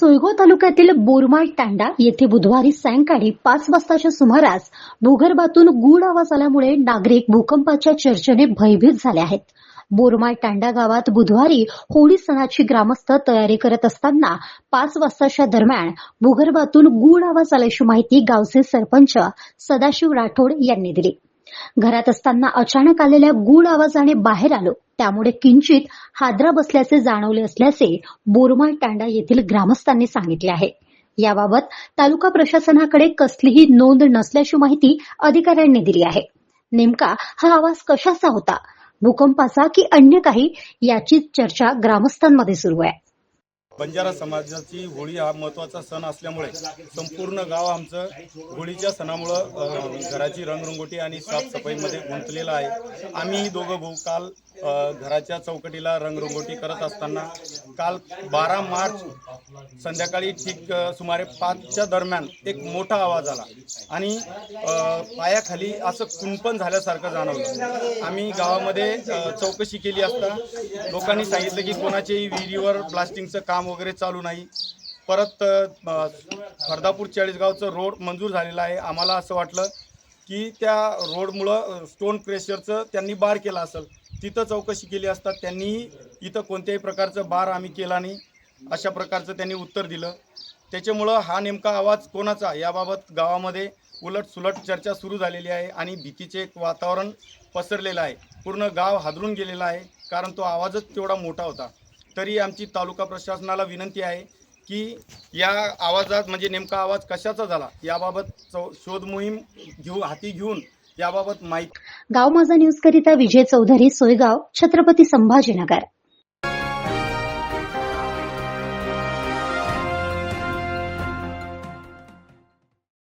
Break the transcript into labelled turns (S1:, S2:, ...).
S1: सोयगाव तालुक्यातील बोरमाळ तांडा येथे बुधवारी सायंकाळी पाच वाजताच्या सुमारास भूगर्भातून गूढ आवाज आल्यामुळे नागरिक भूकंपाच्या चर्चेने भयभीत झाले आहेत. बोरमाळ तांडा गावात बुधवारी होळी सणाची ग्रामस्थ तयारी करत असताना पाच वाजताच्या दरम्यान भूगर्भातून गूढ आवाज आल्याची माहिती गावचे सरपंच सदाशिव राठोड यांनी दिली. घरात असताना अचानक आलेल्या गूढ आवाजाने बाहेर आलो. त्यामुळे किंचित हादरा बसल्याचे जाणवले असल्याचे बोरमाळ तांडा येथील ग्रामस्थांनी सांगितले आहे. याबाबत तालुका प्रशासनाकडे कसलीही नोंद नसल्याची माहिती अधिकाऱ्यांनी दिली आहे. नेमका हा आवाज कशाचा होता? भूकंपाचा की अन्य काही? याची चर्चा ग्रामस्थांमध्ये सुरू आहे.
S2: बंजारा समाजाची होळी हा महत्त्वाचा सण असल्यामुळे संपूर्ण गाव आमचं होळीच्या सणामुळं घराची रंगरंगोटी आणि साफसफाईमध्ये गुंतलेलं आहे. आम्ही दोघं भाऊ काल घराच्या चौकटीला रंगरंगोटी करत असताना काल बारा मार्च संध्याकाळी ठीक सुमारे पाचच्या दरम्यान एक मोठा आवाज आला. आणि पायाखाली असं कुंपण झाल्यासारखं जाणवलं. आम्ही गावामध्ये चौकशी केली असता लोकांनी सांगितलं की कोणाच्याही विहिरीवर ब्लास्टिंगचं काम वगैरे चालू नाही. परत फरदापूर चाळीसगावचं रोड मंजूर झालेला आहे. आम्हाला असं वाटलं की त्या रोडमुळं स्टोन क्रेशरचं त्यांनी बार केला असेल. तिथं चौकशी केली असता त्यांनी इथं कोणत्याही प्रकारचं बार आम्ही केला नाही. अशा प्रकारचं त्यांनी उत्तर दिलं. त्याच्यामुळं हा नेमका आवाज कोणाचा याबाबत गावामध्ये उलट सुलट चर्चा सुरू झालेली आहे आणि भीतीचे एक वातावरण पसरलेलं आहे. पूर्ण गाव हादरून गेलेलं आहे कारण तो आवाजच तेवढा मोठा होता. तरी आमची तालुका प्रशासनाला विनंती आहे की या आवाजात म्हणजे नेमका आवाज कशाचा झाला? याबाबत चौ- शोधमोहीम घेऊ हाती घेऊन याबाबत माहिती
S1: गाव माझा न्यूज करिता विजय चौधरी सोयगाव छत्रपती संभाजीनगर.